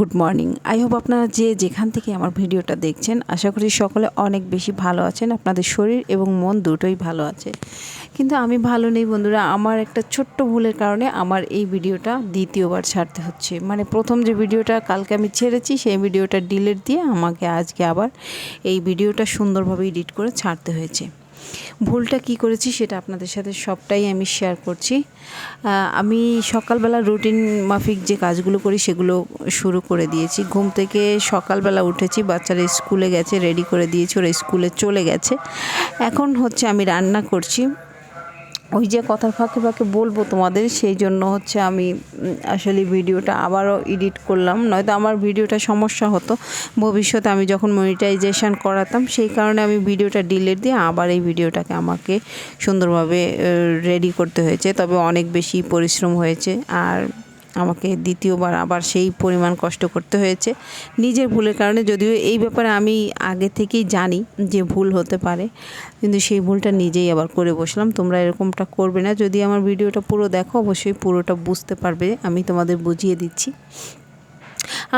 Good morning. I hope আপনারা যে যেখান থেকে আমার ভিডিওটা দেখছেন, আশা করি সকলে অনেক বেশি ভালো আছেন। আপনাদের শরীর এবং মন দুটোই ভালো আছে। কিন্তু আমি ভালো নেই বন্ধুরা, আমার একটা ছোট্ট ভুলের কারণে আমার এই ভিডিওটা দ্বিতীয়বার ছাড়তে হচ্ছে। মানে প্রথম যে ভিডিওটা কালকে আমি ছেড়েছি, সেই ভিডিওটা ডিলিট দিয়ে আমাকে আজকে আবার এই ভিডিওটা সুন্দরভাবে এডিট করে ছাড়তে হয়েছে। ভুলটা কি করেছি সেটা আপনাদের সাথে সবটাই আমি শেয়ার করছি। আমি সকালবেলা রুটিন মাফিক যে কাজগুলো করি সেগুলো শুরু করে দিয়েছি। ঘুম থেকে সকালবেলা উঠেছি, বাচ্চারা স্কুলে গেছে রেডি করে দিয়েছি, ওরা স্কুলে চলে গেছে। এখন হচ্ছে আমি রান্না করছি। ওই যে কথার ফাঁকে ফাঁকে বলব তোমাদের, সেই জন্য হচ্ছে আমি আসলে ভিডিওটা আবারও এডিট করলাম। নয়তো আমার ভিডিওটা সমস্যা হতো। ভবিষ্যতে আমি যখন মনিটাইজেশান করাতাম, সেই কারণে আমি ভিডিওটা ডিলেট দিয়ে আবার এই ভিডিওটাকে আমাকে সুন্দরভাবে রেডি করতে হয়েছে। তবে অনেক বেশি পরিশ্রম হয়েছে। আর আমাকে দ্বিতীয়বার আবার সেই পরিমাণ কষ্ট করতে হয়েছে। নিজের ভুলের কারণে যদিও এই ব্যাপারে আমি আগে থেকেই জানি যে ভুল হতে পারে, কিন্তু সেই ভুলটা নিজেই আবার করে বসলাম। তোমরা এরকমটা করবে না। যদি আমার ভিডিওটা পুরো দেখো, অবশ্যই পুরোটা বুঝতে পারবে। আমি তোমাদের বুঝিয়ে দিচ্ছি।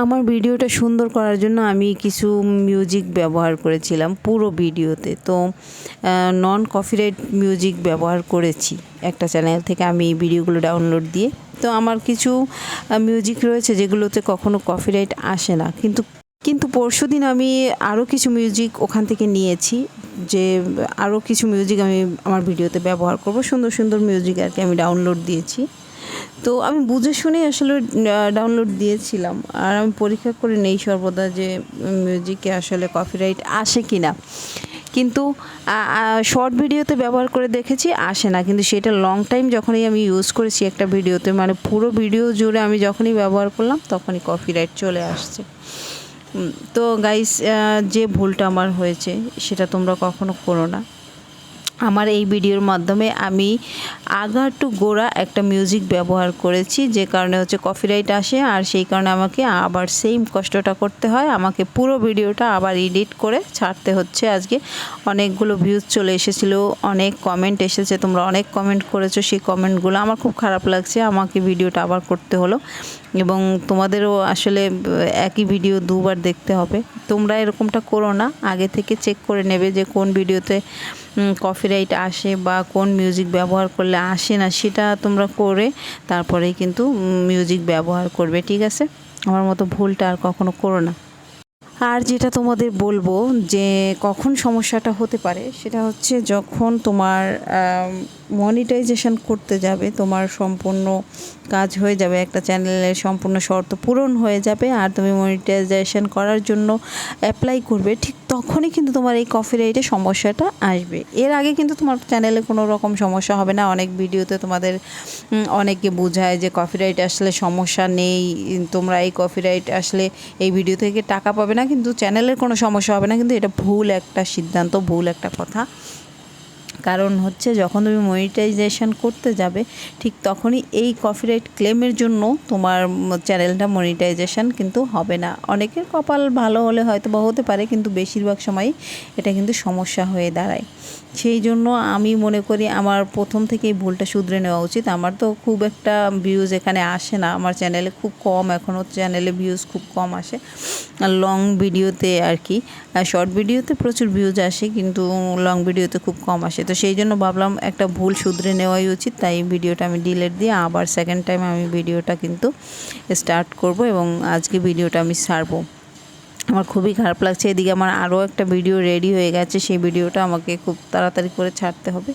আমার ভিডিওটা সুন্দর করার জন্য আমি কিছু মিউজিক ব্যবহার করেছিলাম, পুরো ভিডিওতে। তো নন কপিরাইট মিউজিক ব্যবহার করেছি একটা চ্যানেল থেকে আমি এই ভিডিওগুলো ডাউনলোড দিয়ে। তো, আমার কিছু মিউজিক রয়েছে যেগুলোতে কখনো কপিরাইট আসে না। কিন্তু কিন্তু পরশু দিন আমি আরও কিছু মিউজিক ওখান থেকে নিয়েছি, যে আরও কিছু মিউজিক আমি আমার ভিডিওতে ব্যবহার করব। সুন্দর সুন্দর মিউজিক আর কি আমি ডাউনলোড দিয়েছি। তো আমি বুঝে শুনে আসলে ডাউনলোড দিয়েছিলাম। আর আমি পরীক্ষা করে নেই সর্বদা যে মিউজিকে আসলে কপিরাইট আসে কি না কিন্তু শর্ট ভিডিওতে ব্যবহার করে দেখেছি, আসে না। কিন্তু সেটা লং টাইম যখনই আমি ইউজ করেছি একটা ভিডিওতে মানে পুরো ভিডিও জুড়ে আমি যখনই ব্যবহার করলাম, তখনই কপিরাইট চলে আসছে। তো গাইস যে ভুলটা আমার হয়েছে, সেটা তোমরা কখনো করো না। আমার এই ভিডিওর মাধ্যমে আমি আগা টু গোড়া একটা মিউজিক ব্যবহার করেছি, যে কারণে হচ্ছে কপিরাইট আসে আর সেই কারণে আমাকে আবার সেম কষ্টটা করতে হয়। আমাকে পুরো ভিডিওটা আবার এডিট করে ছাড়তে হচ্ছে। আজকে অনেকগুলো ভিউজ চলে এসেছিল, অনেক কমেন্ট এসেছে, তোমরা অনেক কমেন্ট করেছ, সেই কমেন্টগুলো আমার খুব খারাপ লাগছে। আমাকে ভিডিওটা আবার করতে হলো। এবং তোমাদেরও আসলে একই ভিডিও দুবার দেখতে হবে। তোমরা এরকমটা করো না। আগে থেকে চেক করে নেবে যে কোন ভিডিওতে কপিরাইট আসে বা কোন মিউজিক ব্যবহার করলে আসে না, সেটা তোমরা করে তারপরেই কিন্তু মিউজিক ব্যবহার করবে, ঠিক আছে? আমার মতো ভুলটা আর কখনো করো না। আর যেটা তোমাদের বলব যে, কখন সমস্যাটা হতে পারে, সেটা হচ্ছে যখন তোমার মনিটাইজেশন করতে যাবে, তোমার সম্পূর্ণ কাজ হয়ে যাবে, একটা চ্যানেলের সম্পূর্ণ শর্ত পূরণ হয়ে যাবে, আর তুমি মনিটাইজেশন করার জন্য অ্যাপ্লাই করবে, ঠিক তখনই কিন্তু তোমার এই কপিরাইটের সমস্যাটা আসবে। এর আগে কিন্তু তোমার চ্যানেলে কোনো রকম সমস্যা হবে না, অনেক ভিডিওতে তোমাদের অনেকে বোঝায় যে কফি রাইট আসলে সমস্যা নেই, তোমরা এই কফি রাইট আসলে এই ভিডিও থেকে টাকা পাবে না, কিন্তু চ্যানেলের কোনো সমস্যা হবে না, কিন্তু এটা ভুল একটা সিদ্ধান্ত, ভুল একটা কথা। কারণ হচ্ছে যখন তুমি মনিটাইজেশন করতে যাবে, ঠিক তখনই এই কপিরাইট ক্লেমের জন্য তোমার চ্যানেলটা মনিটাইজেশন কিন্তু হবে না। অনেকের কপাল ভালো হলে হয়তো বা হতে পারে, কিন্তু বেশিরভাগ সময়ই এটা কিন্তু সমস্যা হয়ে দাঁড়ায়। সেই জন্য আমি মনে করি আমার প্রথম থেকেই ভুলটা শুধরে নেওয়া উচিত। আমার তো খুব একটা ভিউজ এখানে আসে না। আমার চ্যানেলে খুব কম এখনও চ্যানেলে ভিউজ খুব কম আসে। লং ভিডিওতে আর কি। শর্ট ভিডিওতে প্রচুর ভিউজ আসে, কিন্তু লং ভিডিওতে খুব কম আসে। তো সেই জন্য ভাবলাম একটা ভুল শুধরে নেওয়াই উচিত। তাই ভিডিওটা আমি ডিলেট দিয়ে আবার সেকেন্ড টাইম আমি ভিডিওটা কিন্তু স্টার্ট করব এবং আজকে ভিডিওটা আমি ছাড়বো আমার খুবই খারাপ লাগছে। এদিকে আমার আরও একটা ভিডিও রেডি হয়ে গেছে। সেই ভিডিওটা আমাকে খুব তাড়াতাড়ি করে ছাড়তে হবে।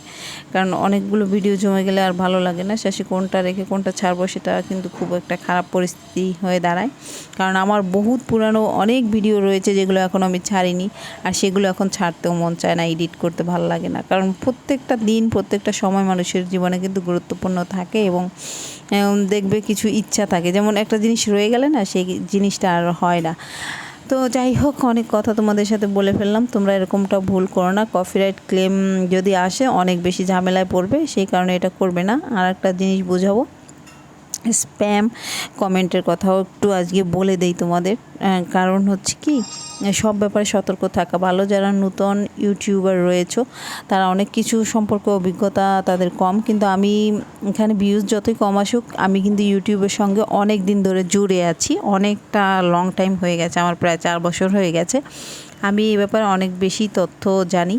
কারণ অনেকগুলো ভিডিও জমে গেলে আর ভালো লাগে না। শেষে কোনটা রেখে কোনটা ছাড়বো সেটা কিন্তু খুব একটা খারাপ পরিস্থিতি হয়ে দাঁড়ায়। কারণ আমার বহুত পুরানো অনেক ভিডিও রয়েছে যেগুলো এখন আমি ছাড়িনি। আর সেগুলো এখন ছাড়তেও মন চায় না এডিট করতে ভালো লাগে না। কারণ প্রত্যেকটা দিন, প্রত্যেকটা সময় মানুষের জীবনে কিন্তু গুরুত্বপূর্ণ থাকে এবং দেখবে কিছু ইচ্ছা থাকে। যেমন একটা জিনিস রয়ে গেলে না, সেই জিনিসটা আর হয় না। তো যাই হোক, অনেক কথা তোমাদের সাথে বলে ফেললাম। তোমরা এরকমটা ভুল করো না। কপিরাইট ক্লেম যদি আসে, অনেক বেশি ঝামেলায় পড়বে, সেই কারণে এটা করবে না। আর একটা জিনিস বোঝাবো। স্প্যাম কমেন্টের কথাও একটু আজকে বলে দেই তোমাদের। কারণ হচ্ছে কি, সব ব্যাপারে সতর্ক থাকা ভালো। যারা নতুন ইউটিউবার রয়েছে, তারা অনেক কিছু সম্পর্কে অভিজ্ঞতা তাদের কম। কিন্তু আমি এখানে ভিউজ যতই কম আসুক, আমি কিন্তু ইউটিউবের সঙ্গে অনেক দিন ধরে জুড়ে আছি। অনেকটা লং টাইম হয়ে গেছে, আমার প্রায় চার বছর হয়ে গেছে। আমি এই ব্যাপারে অনেক বেশি তথ্য জানি।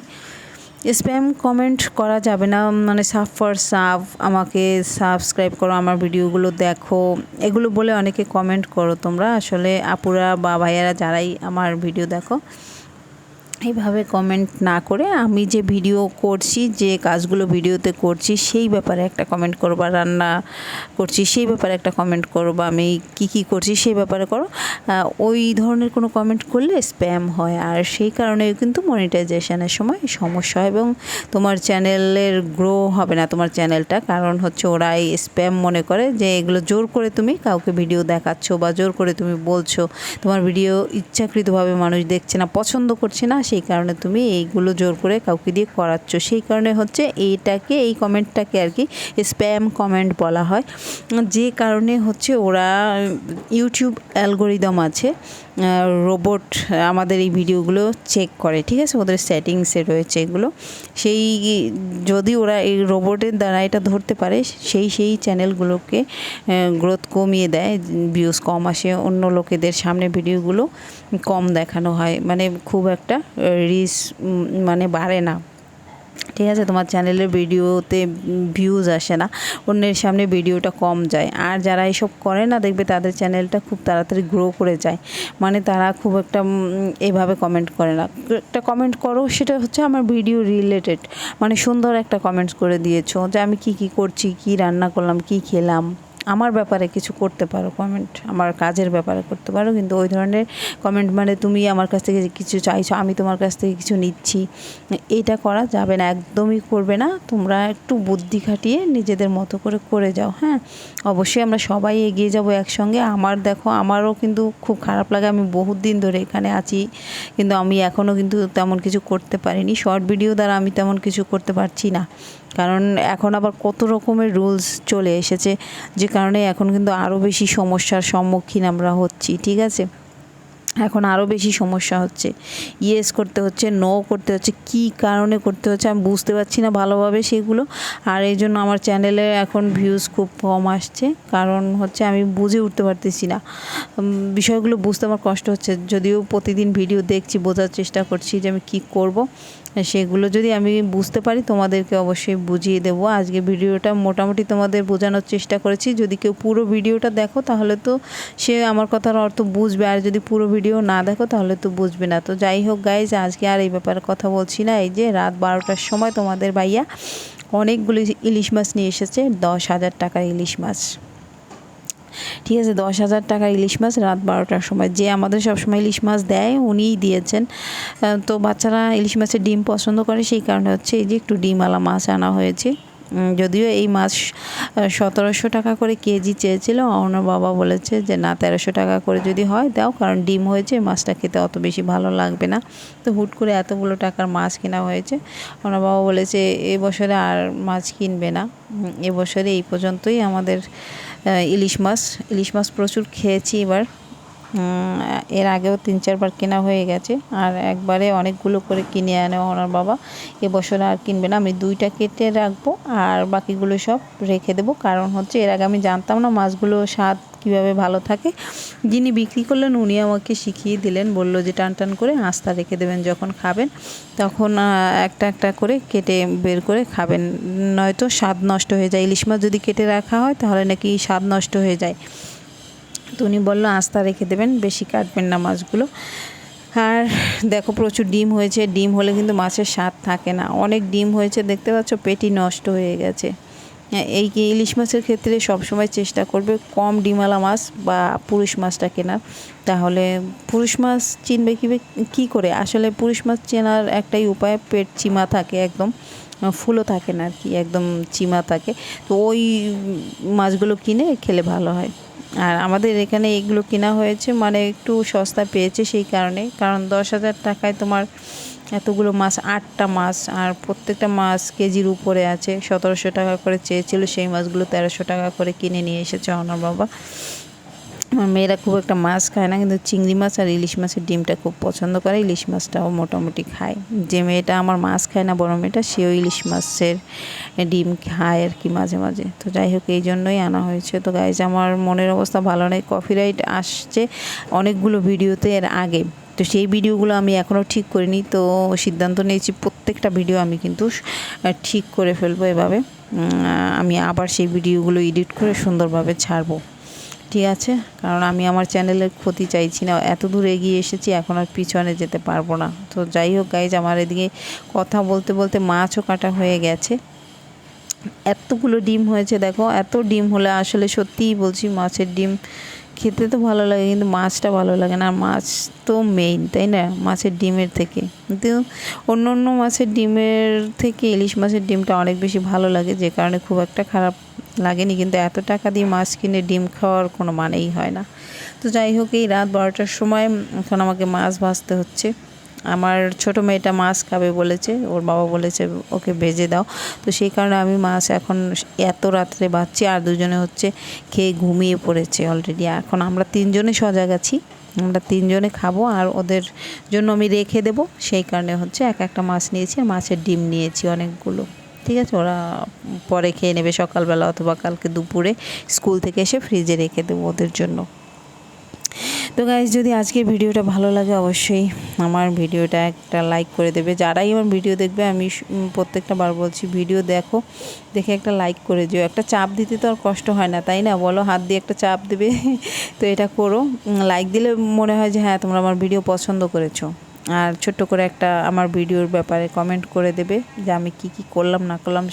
স্প্যাম কমেন্ট করা যাবে না মানে সাফ ফর সাফ, আমাকে সাবস্ক্রাইব করো, আমার ভিডিওগুলো দেখো। এগুলো বলে অনেকে কমেন্ট করো তোমরা। আসলে আপুরা বা ভাইয়ারা যারাই আমার ভিডিও দেখো এইভাবে কমেন্ট না করে আমি যে ভিডিও করছি, যে কাজগুলো ভিডিওতে করছি, সেই ব্যাপারে একটা কমেন্ট করো বা রান্না করছি, সেই ব্যাপারে একটা কমেন্ট করো বা আমি কি কি করছি, সেই ব্যাপারে করো। ওই ধরনের কোনো কমেন্ট করলে স্প্যাম হয় আর সেই কারণে কিন্তু মনিটাইজেশনের সময় সমস্যা হয় এবং তোমার চ্যানেলের গ্রো হবে না তোমার চ্যানেলটা কারণ হচ্ছে ওরা এই স্প্যাম মনে করে যে এগুলো জোর করে তুমি কাউকে ভিডিও দেখাচ্ছ বা জোর করে তুমি বলছো, তোমার ভিডিও ইচ্ছাকৃতভাবে মানুষ দেখছে না, পছন্দ করছে না সেই কারণে তুমি এইগুলো জোর করে কাউকে দিয়ে করাচ্ছ। সেই কারণে হচ্ছে এইটাকে, এই কমেন্টটাকে আর কি স্প্যাম কমেন্ট বলা হয়। যে কারণে হচ্ছে ওরা ইউটিউব অ্যালগোরিদম আছে। রোবট আমাদের এই ভিডিওগুলো চেক করে, ঠিক আছে? ওদের সেটিংসে রয়েছে এগুলো। সেই, যদি ওরা এই রোবটের দ্বারা এটা ধরতে পারে, সেই সেই চ্যানেলগুলোকে গ্রোথ কমিয়ে দেয় ভিউজ কম আসে, অন্য লোকেদের সামনে ভিডিওগুলো কম দেখানো হয়। মানে খুব একটা রিস মানে বাড়ে না। ঠিক আছে? তোমার চ্যানেলের ভিডিওতে ভিউজ আসে না। অন্যের সামনে ভিডিওটা কম যায়। আর যারা এসব করে না, দেখবে তাদের চ্যানেলটা খুব তাড়াতাড়ি গ্রো করে যায়। মানে তারা খুব একটা এভাবে কমেন্ট করে না। একটা কমেন্ট করো, সেটা হচ্ছে আমার ভিডিও রিলেটেড মানে সুন্দর একটা কমেন্টস করে দিয়েছ যে আমি কি কি করছি, কি রান্না করলাম, কি খেলাম। আমার ব্যাপারে কিছু করতে পারো কমেন্ট আমার কাজের ব্যাপারে করতে পারো, কিন্তু ওই ধরনের কমেন্ট মানে তুমি আমার কাছ থেকে কিছু চাইছো, আমি তোমার কাছ থেকে কিছু নিচ্ছি, এটা করা যাবে না, একদমই করবে না, তোমরা একটু বুদ্ধি খাটিয়ে নিজেদের মতো করে করে যাও হ্যাঁ? অবশ্যই আমরা সবাই এগিয়ে যাব একসঙ্গে, আমার দেখো, আমারও কিন্তু খুব খারাপ লাগে, আমি বহুত দিন ধরে এখানে আছি, কিন্তু আমি এখনও কিন্তু তেমন কিছু করতে পারিনি শর্ট ভিডিও দ্বারা আমি তেমন কিছু করতে পারছি না, কারণ এখন আবার কত রকমের রুলস চলে এসেছে যে কারণে এখন কিন্তু আরও বেশি সমস্যার সম্মুখীন আমরা হচ্ছি, ঠিক আছে? এখন আরও বেশি সমস্যা হচ্ছে। ইয়েস করতে হচ্ছে নো করতে হচ্ছে, কি কারণে করতে হচ্ছে আমি বুঝতে পারছি না ভালোভাবে সেগুলো। আর এই জন্য আমার চ্যানেলে এখন ভিউজ খুব কম আসছে, কারণ হচ্ছে আমি বুঝে উঠতে পারতেছি না। বিষয়গুলো বুঝতে আমার কষ্ট হচ্ছে, যদিও প্রতিদিন ভিডিও দেখছি, বোঝার চেষ্টা করছি যে আমি কী করব। সেগুলো যদি আমি বুঝতে পারি, তোমাদেরকে অবশ্যই বুঝিয়ে দেবো। আজকে ভিডিওটা মোটামুটি তোমাদের বোঝানোর চেষ্টা করেছি। যদি কেউ পুরো ভিডিওটা দেখো, তাহলে তো সে আমার কথার অর্থ বুঝবে। আর যদি পুরো ভিডিও না দেখো, তাহলে তো বুঝবে না। তো যাই হোক গাইজ আজকে আর এই ব্যাপারে কথা বলছি না। এই যে রাত বারোটার সময় তোমাদের ভাইয়া অনেকগুলি ইলিশ মাছ নিয়ে এসেছে, দশ হাজার টাকার ইলিশ মাছ। ঠিক আছে, দশ হাজার টাকা ইলিশ মাছ রাত বারোটার সময়। যে আমাদের সবসময় ইলিশ মাছ দেয়, উনিই দিয়েছেন। তো বাচ্চারা ইলিশ মাছের ডিম পছন্দ করে, সেই কারণে হচ্ছে এই যে একটু ডিমওয়ালা মাছ আনা হয়েছে। যদিও এই মাছ সতেরোশো টাকা করে কেজি চেয়েছিল। ওনার বাবা বলেছে যে, না, তেরোশো টাকা করে যদি হয়, দাও, কারণ ডিম হয়েছে মাছটা খেতে অত বেশি ভালো লাগবে না। তো হুট করে এতগুলো টাকার মাছ কেনা হয়েছে। ওনার বাবা বলেছে এবছরে আর মাছ কিনবে না। এবছরে এই পর্যন্তই আমাদের ইলিশ মাছ ইলিশ মাছ প্রচুর খেয়েছি এবার। এর আগেও তিন, চারবার কেনা হয়ে গেছে। আর একবারে অনেকগুলো করে কিনে আনে ওনার বাবা। এবছর আর কিনবে না। আমি দুইটা কেটে রাখব আর বাকিগুলো সব রেখে দেবো। কারণ হচ্ছে, এর আগে আমি জানতাম না মাছগুলো স্বাদ কীভাবে ভালো থাকে। যিনি বিক্রি করলেন, উনি আমাকে শিখিয়ে দিলেন, বলল যে টান টান করে আস্তা রেখে দেবেন যখন খাবেন। তখন একটা একটা করে কেটে বের করে খাবেন। নয়তো স্বাদ নষ্ট হয়ে যায়। ইলিশ মাছ যদি কেটে রাখা হয়, তাহলে নাকি স্বাদ নষ্ট হয়ে যায়। তো উনি বলল আস্থা রেখে দেবেন বেশি কাটবেন না মাছগুলো। আর দেখো প্রচুর ডিম হয়েছে ডিম হলে কিন্তু মাছের স্বাদ থাকে না। অনেক ডিম হয়েছে দেখতে পাচ্ছ পেটি নষ্ট হয়ে গেছে। হ্যাঁ, এই ইলিশ মাছের ক্ষেত্রে সবসময় চেষ্টা করবে কম ডিমালা মাছ বা পুরুষ মাছটা কেনার তাহলে পুরুষ মাছ চিনবে কী কী করে? আসলে পুরুষ মাছ চেনার একটাই উপায় পেট চিমা থাকে একদম ফুলও থাকে না আর কি একদম চিমা থাকে। তো ওই মাছগুলো কিনে খেলে ভালো হয়। আর আমাদের এখানে এগুলো কেনা হয়েছে মানে একটু সস্তা পেয়েছে সেই কারণে। কারণ দশ হাজার টাকায় তোমার এতগুলো মাছ, আটটা মাছ, আর প্রত্যেকটা মাছ কেজির উপরে আছে। সতেরোশো টাকা করে চেয়েছিল, সেই মাছগুলো তেরোশো টাকা করে কিনে নিয়ে এসেছে অনার বাবা। আমার মেয়েরা খুব একটা মাছ খায় না, কিন্তু চিংড়ি মাছ আর ইলিশ মাছের ডিমটা খুব পছন্দ করে। ইলিশ মাছটাও মোটামুটি খায়। যে মেয়েটা আমার মাছ খায় না, বড় মেয়েটা, সেও ইলিশ মাছের ডিম খায় আর কি মাঝে মাঝে। তো যাই হোক, এই জন্যই আনা হয়েছে। তো গাইজ আমার মনের অবস্থা ভালো নেই। কপিরাইট আসছে অনেকগুলো ভিডিওতে এর আগে। তো সেই ভিডিওগুলো আমি এখনও ঠিক করিনি। তো সিদ্ধান্ত নিয়েছি প্রত্যেকটা ভিডিও আমি কিন্তু ঠিক করে ফেলব এভাবে। আমি আবার সেই ভিডিওগুলো এডিট করে সুন্দরভাবে ছাড়বো। ঠিক আছে, কারণ আমি আমার চ্যানেলের ক্ষতি চাইছি না। এত দূর এগিয়ে এসেছি, এখন আর পিছনে যেতে পারব না। তো যাই হোক গাইজ আমার এদিকে কথা বলতে বলতে মাছও কাটা হয়ে গেছে। এতগুলো ডিম হয়েছে, দেখো, এত ডিম হলে আসলে সত্যিই বলছি মাছের ডিম খেতে তো ভালো লাগে, কিন্তু মাছটা ভালো লাগে না। মাছ তো মেইন তাই না? মাছের ডিমের থেকে। কিন্তু অন্য অন্য মাছের ডিমের থেকে ইলিশ মাছের ডিমটা অনেক বেশি ভালো লাগে, যে কারণে খুব একটা খারাপ লাগেনি, কিন্তু এত টাকা দিয়ে মাছ কিনে ডিম খাওয়ার কোনো মানেই হয় না। তো যাই হোক, এই রাত বারোটার সময় এখন আমাকে মাছ ভাজতে হচ্ছে। আমার ছোট মেয়েটা মাছ খাবে বলেছে, ওর বাবা বলেছে, ওকে ভেজে দাও। তো সেই কারণে আমি মাছ এখন এত রাত্রে বাচ্চি আর দুজনে হচ্ছে খেয়ে ঘুমিয়ে পড়েছে অলরেডি এখন আমরা তিনজনে সজাগ আছি, আমরা তিনজনে খাব, আর ওদের জন্য আমি রেখে দেবো। সেই কারণে হচ্ছে এক একটা মাছ নিয়েছি, আর মাছের ডিম নিয়েছি অনেকগুলো। ঠিক আছে, ওরা পরে খেয়ে নেবে সকালবেলা অথবা কালকে দুপুরে। স্কুল থেকে এসে ফ্রিজে রেখে দেবো ওদের জন্য। তো গাইজ যদি আজকের ভিডিওটা ভালো লাগে অবশ্যই আমার ভিডিওটা একটা লাইক করে দেবে। যারাই আমার ভিডিও দেখবে, আমি প্রত্যেকটা বার বলছি, ভিডিও দেখো, দেখে একটা লাইক করে দিও। একটা চাপ দিতে তো আর কষ্ট হয় না, তাই না? বলো, হাত দিয়ে একটা চাপ দেবে। তো এটা করো। লাইক দিলে মনে হয় যে হ্যাঁ তোমরা আমার ভিডিও পছন্দ করেছ। আর ছোট্ট করে একটা আমার ভিডিওর ব্যাপারে কমেন্ট করে দেবে যে আমি কি কি করলাম, না করলাম